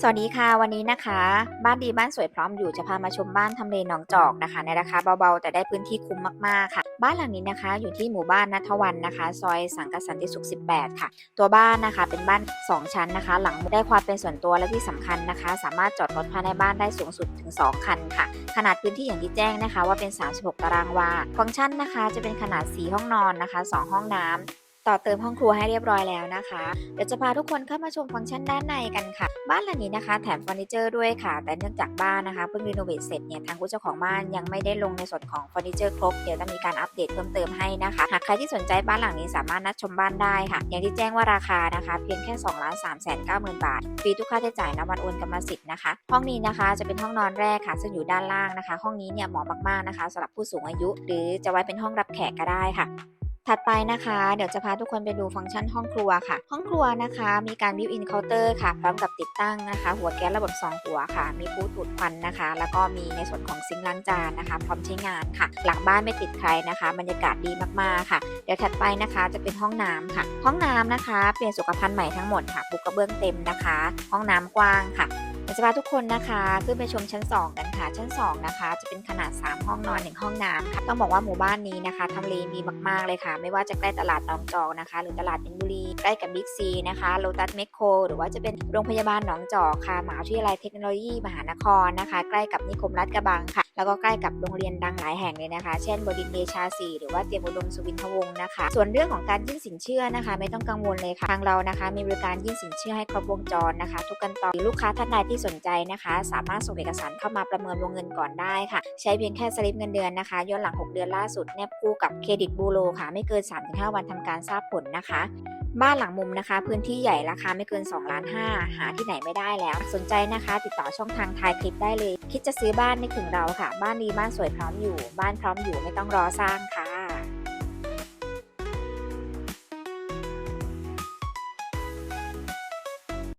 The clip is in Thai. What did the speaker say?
สวัสดีค่ะวันนี้นะคะ บ้านดีบ้านสวยพร้อมอยู่จะพามาชมบ้านทำเลหนองจอกนะคะ ในราคาเบาๆ แต่ได้พื้นที่คุ้มมากๆค่ะ บ้านหลังนี้นะคะ อยู่ที่หมู่บ้านนัทวันนะคะ ซอยสังกสันติสุข 18 ค่ะ ตัวบ้านนะคะเป็นบ้าน 2 ชั้นนะคะ หลังได้ความเป็นส่วนตัวและที่สำคัญนะคะ สามารถจอดรถภายในบ้านได้สูงสุดถึง 2 คันค่ะ ขนาดพื้นที่อย่างที่แจ้งนะคะ ว่าเป็น 36 ตารางวาฟังก์ชันนะคะ จะเป็นขนาด 4 ห้องนอนนะคะ 2 ห้องน้ำ ต่อเติมห้องครัวให้เรียบร้อยแล้วนะคะ เดี๋ยวจะพาทุกคนเข้ามาชมฟังก์ชันด้านในกันค่ะ บ้านหลังนี้นะคะ แถมเฟอร์นิเจอร์ด้วยค่ะ แต่เนื่องจากบ้านนะคะเพิ่งรีโนเวทเสร็จเนี่ยทางผู้เจ้าของบ้านยังไม่ได้ลงในส่วนของเฟอร์นิเจอร์ครบ เดี๋ยวจะมีการอัปเดตเพิ่มเติมให้นะคะ หากใครที่สนใจบ้านหลังนี้สามารถนัดชมบ้านได้ค่ะ อย่างที่แจ้งว่าราคานะคะ เพียงแค่2ล้าน3แสน9หมื่นบาท ฟรีทุกค่าใช้จ่ายนวันโอนกรรมสิทธิ์นะคะ ห้องนี้นะคะจะเป็นห้องนอนแรกค่ะ ซึ่งอยู่ด้านล่างนะคะ ห้องนี้เนี่ยเหมาะมากๆนะคะสำหรับผู้สูงอายุ หรือจะไว้เป็นห้องรับแขกก็ได้ค่ะ ถัดไปนะคะเดี๋ยวจะพาทุกคนไปดูฟังก์ชันห้องครัวค่ะ ห้องครัวนะคะ มีการ built in counter ค่ะ พร้อมกับติดตั้งนะคะ หัวแก๊สระบบ 2 หัวค่ะ มีฟูดูดควันนะคะ แล้วก็มีในส่วนของซิงค์ล้างจานนะคะ พร้อมใช้งานค่ะ หลังบ้านไม่ติดใครนะคะ บรรยากาศดีมากๆค่ะ เดี๋ยวถัดไปนะคะจะเป็นห้องน้ำค่ะ ห้องน้ำนะคะ เปลี่ยนสุขภัณฑ์ใหม่ทั้งหมดค่ะปูกระเบื้องเต็มนะคะ ห้องน้ำกว้างค่ะ จะพาทุกคนนะคะ ขึ้นไปชมชั้น 2 กันค่ะ ชั้น 2 นะคะ จะเป็นขนาด 3 ห้องนอน 1 ห้องน้ำค่ะ ต้องบอกว่าหมู่บ้านนี้นะคะทำเลดีมาก ๆ เลยค่ะ ไม่ว่าจะใกล้ตลาดหนองจอกนะคะ หรือตลาดมินบุรี ใกล้กับบิ๊กซีนะคะ โลตัสเมคโคร หรือว่าจะเป็นโรงพยาบาลหนองจอกค่ะมหาวิทยาลัยเทคโนโลยี มหานครนะคะ ใกล้กับนิคมรัฐกระบังค่ะ แล้วก็ใกล้กับโรงเรียนดังหลายแห่งเลยนะคะ เช่น บดินทร์เดชาสีหรือว่าเตรียมอุดมสุวินทวงศ์นะคะ ส่วนเรื่องของการยื่นสินเชื่อนะคะ ไม่ต้องกังวลเลยค่ะ ทางเรานะคะ มีบริการยื่นสินเชื่อให้ครบวงจรนะคะ ทุกขั้นตอนลูกค้าท่านใดที่สนใจนะคะ สามารถส่งเอกสารเข้ามาประเมินวงเงินก่อนได้ค่ะ ใช้เพียงแค่สลิปเงินเดือนนะคะย้อนหลัง 6 เดือนล่าสุดแนบคู่กับเครดิตบูโรค่ะ ไม่เกิน 3-5 วันทำการทราบผลนะคะ บ้านหลังมุมนะคะ พื้นที่ใหญ่ราคาไม่เกิน2ล้าน5หาที่ไหนไม่ได้แล้ว สนใจนะคะ ติดต่อช่องทางท้ายคลิปได้เลย คิดจะซื้อบ้านนึกถึงเราค่ะ บ้านดีบ้านสวยพร้อมอยู่ บ้านพร้อมอยู่ไม่ต้องรอสร้าง